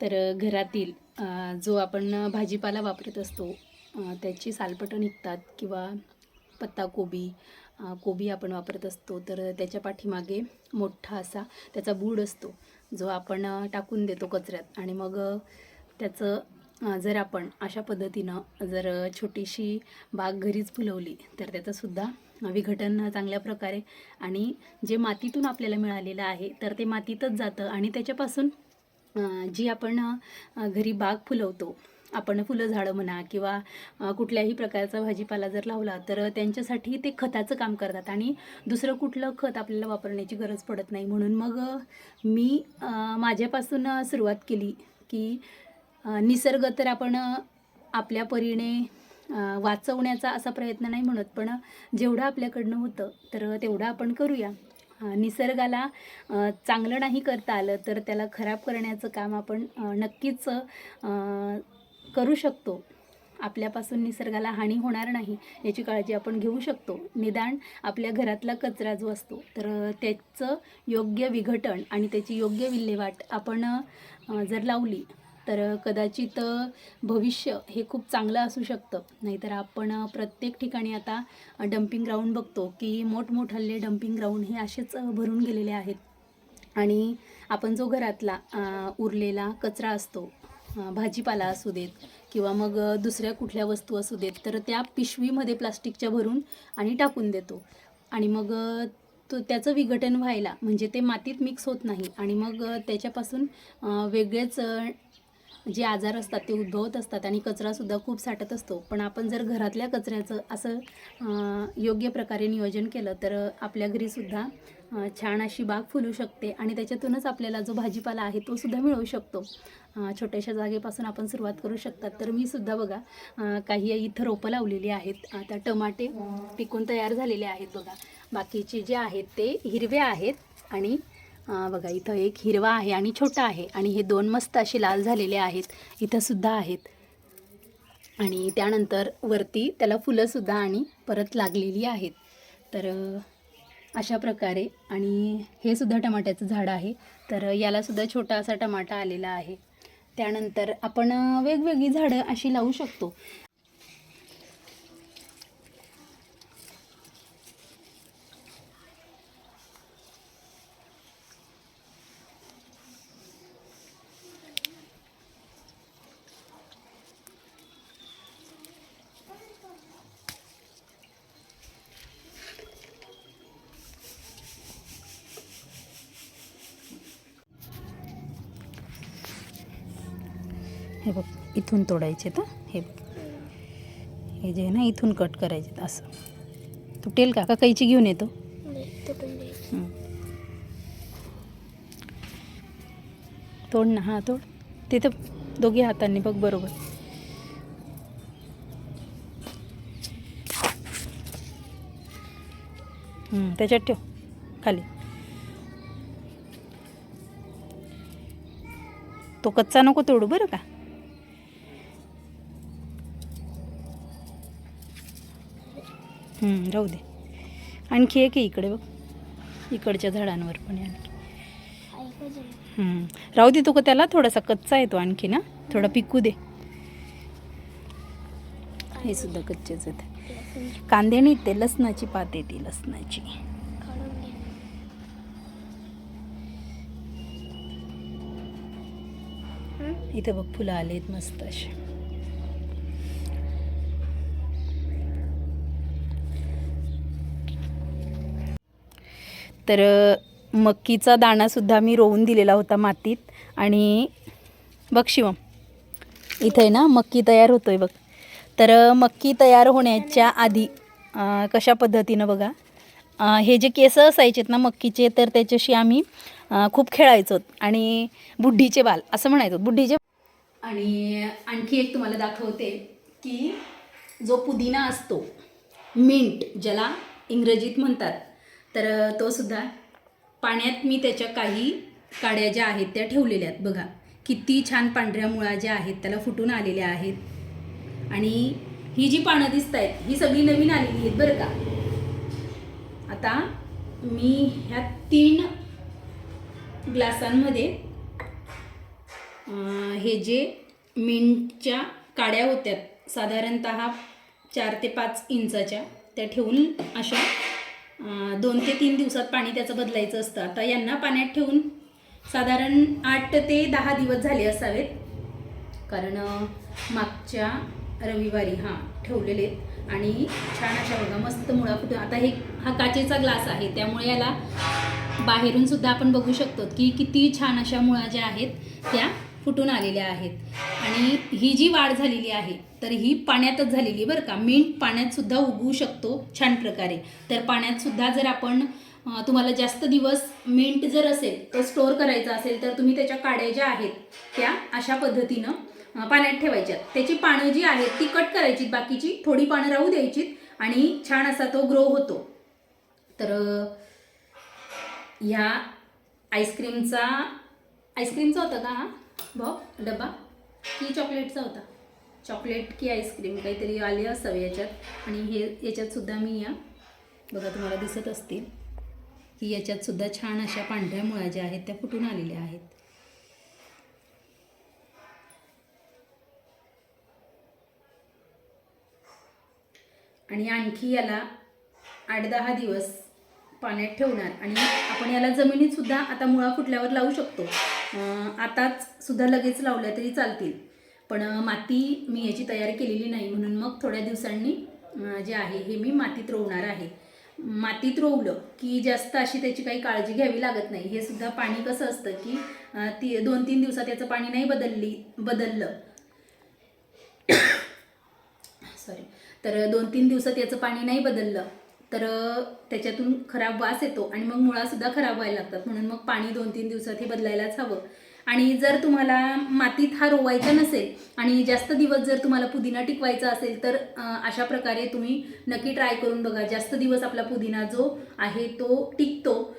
तर घरातील जो आपण भाजीपाला वापरत असतो त्याची सालपटं निघतात किंवा पत्ताकोबी कोबी आपण वापरत असतो तर त्याच्या पाठीमागे मोठा असा त्याचा बूड असतो जो आपण टाकून देतो कचऱ्यात. आणि मग त्याचं जर आपण अशा पद्धतीनं जर छोटीशी बाग घरीच फुलवली तर त्याचंसुद्धा विघटन चांगल्या प्रकारे आणि जे मातीतून आपल्याला मिळालेलं आहे तर ते मातीतच जातं आणि त्याच्यापासून जी आपण घरी बाग फुलवतो आपण फुलं झाडं म्हणा किंवा कुठल्याही प्रकारचा भाजीपाला जर लावला तर त्यांच्यासाठी ते खताचं काम करतात आणि दुसरं कुठलं खत आपल्याला वापरण्याची गरज पडत नाही. म्हणून मग मी माझ्यापासून सुरुवात केली की निसर्ग तर आपण आपल्या परीने वाचवण्याचा असा प्रयत्न नाही म्हणत पण जेवढं आपल्याकडनं होतं तर तेवढं आपण करूया. निसर्गाला चांगलं नाही करता आलं तर त्याला खराब करण्याचं काम आपण नक्कीच करू शकतो. आपल्यापासून निसर्गाला हानी होणार नाही याची काळजी आपण घेऊ शकतो. निदान आपल्या घरातला कचरा जो असतो तर त्याचं योग्य विघटन आणि त्याची योग्य विल्हेवाट आपण जर लावली तर कदाचित भविष्य हे खूप चांगलं असू शकतं. नाहीतर आपण प्रत्येक ठिकाणी आता डम्पिंग ग्राउंड बघतो की मोठमोठाले डम्पिंग ग्राउंड हे असेच भरून गेलेले आहेत. आणि आपण जो घरातला उरलेला कचरा असतो भाजीपाला असू देत किंवा मग दुसऱ्या कुठल्या वस्तू असू देत तर त्या पिशवीमध्ये प्लास्टिकच्या भरून आणि टाकून देतो. आणि मग तो त्याचं विघटन व्हायला म्हणजे ते मातीत मिक्स होत नाही. आणि मग त्याच्यापासून वेगळेच जे आजार असतात ते उद्भवत असतात आणि कचरासुद्धा खूप साठत असतो. पण आपण जर घरातल्या कचऱ्याचं असं योग्य प्रकारे नियोजन केलं तर आपल्या घरीसुद्धा छान अशी बाग फुलू शकते आणि त्याच्यातूनच आपल्याला जो भाजीपाला आहे तो सुद्धा मिळू शकतो. छोट्याशा जागेपासून आपण सुरुवात करू शकतात. तर मी सुद्धा बघा काही इथं रोपं लावलेली आहेत. आता टमाटे पिकून तयार झालेले आहेत बघा. बाकीचे जे आहेत ते हिरवे आहेत आणि बघा इथं एक हिरवा आहे आणि छोटा आहे आणि हे दोन मस्त असे लाल झालेले आहेत. इथंसुद्धा आहेत. आणि त्यानंतर वरती त्याला फुलंसुद्धा आणि परत लागलेली आहेत. तर अशा प्रकारे आणि हे सुद्धा टमाट्याचं झाड आहे. तर यालासुद्धा छोटा असा टमाटा आलेला आहे. त्यानंतर आपण वेगवेगळी झाडं अशी लावू शकतो. हे बघ इथून तोडायचे तर हे बघ. हे जे आहे ना इथून कट करायचे असं. तुटेल का? का कैची घेऊन येतो. तोड ना हां तोड. तिथं दोघी हातांनी बघ बरोबर. त्याच्यात ठेव खाली. तो कच्चा नको तोडू बरं का? राहू दे. आणखी एक आहे इकडे बघ. इकडच्या झाडांवर पण आणखी. राहू दे तो का त्याला. थोडासा कच्चा आहे तो आणखी ना. थोडा पिकू दे. हे सुद्धा कच्चेच आहेत. कांदे नाही ते लसणाची पात येते लसणाची. इथं बघ फुलं आलेत मस्त असे तर मक्कीचा दाणासुद्धा मी रोवून दिलेला होता मातीत आणि बघ शिवम इथे ना मक्की तयार होतोय बघ. तर मक्की तयार होण्याच्या आधी कशा पद्धतीनं बघा हे जे केस असायचेत ना मक्कीचे तर त्याच्याशी आम्ही खूप खेळायचो आणि बुड्ढीचे बाल असं म्हणायचो बुद्धीचे आणि आणखी एक तुम्हाला दाखवते की जो पुदिना असतो मिंट ज्याला इंग्रजीत म्हणतात तर तो सुद्धा पाण्यात मी त्याच्या काही काड्या ज्या आहेत त्या ठेवलेल्या आहेत. बघा किती छान पांढऱ्या मुळा ज्या आहेत त्याला फुटून आलेल्या आहेत. आणि ही जी पानं दिसत आहेत ही सगळी नवीन आलेली आहेत बरं का. आता मी ह्या तीन ग्लासांमध्ये हे जे मिंटच्या काड्या होत्या साधारणत चार ते पाच इंचाच्या त्या ठेवून अशा दोन ते तीन दिवसात पाणी त्याचं बदलायचं असतं. आता यांना पाण्यात ठेवून साधारण आठ ते दहा दिवस झाले असावेत. कारण मागच्या रविवारी हां ठेवलेले आहेत. आणि छान अशा बघा मस्त मुळा फुटून. आता हे हा काचेचा ग्लास आहे. त्यामुळे याला बाहेरून सुद्धा आपण बघू शकतो की किती छान अशा मुळा ज्या आहेत त्या फुटून आलेल्या आहेत. आणि ही जी वाढ झालेली आहे तर ही पाण्यातच झालेली आहे बरं का. मिंट पाण्यात सुद्धा उगवू शकतो छान प्रकारे. तर पाण्यात सुद्धा जर आपण तुम्हाला जास्त दिवस मिंट जर असेल तर स्टोअर करायचा असेल तर तुम्ही त्याच्या काड्या ज्या आहेत त्या अशा पद्धतीनं पाण्यात ठेवायच्यात त्याची पानं जी आहेत ती कट करायची. बाकीची थोडी पानं राहू द्यायची आणि छान असा तो ग्रो होतो. तर ह्या आईस्क्रीमचा आईस्क्रीमचा होता का हा? भाऊ डबा की चॉकलेटचा होता. चॉकलेट की आईस्क्रीम काहीतरी आले असावे याच्यात. आणि हे याच्यात सुद्धा मी या. बघा तुम्हाला दिसत असतील. की याच्यात सुद्धा छान अशा पांढऱ्या मुळा ज्या आहेत त्या फुटून आलेल्या आहेत. आणि आणखी याला आठ दहा दिवस पाण्यात ठेवणार. आणि आपण याला जमिनीतसुद्धा आता मुळा फुटल्यावर लावू शकतो. आताच सुद्धा लगेच लावल्या तरी चालतील. पण माती मी याची तयारी केलेली नाही. म्हणून मग थोड्या दिवसांनी जे आहे हे मी मातीत रोवणार आहे. मातीत रोवलं की जास्त अशी त्याची काही काळजी घ्यावी लागत नाही. हे सुद्धा पाणी कसं असतं की ती दोन तीन दिवसात याचं पाणी नाही बदलली बदललं. सॉरी तर दोन तीन दिवसात याचं पाणी नाही बदललं. तर त्याच्यातून खराब वास येतो आणि मग मुळासुद्धा खराब व्हायला लागतात. म्हणून मग पाणी दोन तीन दिवसात हे बदलायलाच हवं. आणि जर तुम्हाला मातीत हा रोवायचा नसेल आणि जास्त दिवस जर तुम्हाला पुदिना टिकवायचा असेल तर अशा प्रकारे तुम्ही नक्की ट्राय करून बघा. जास्त दिवस आपला पुदिना जो आहे तो टिकतो.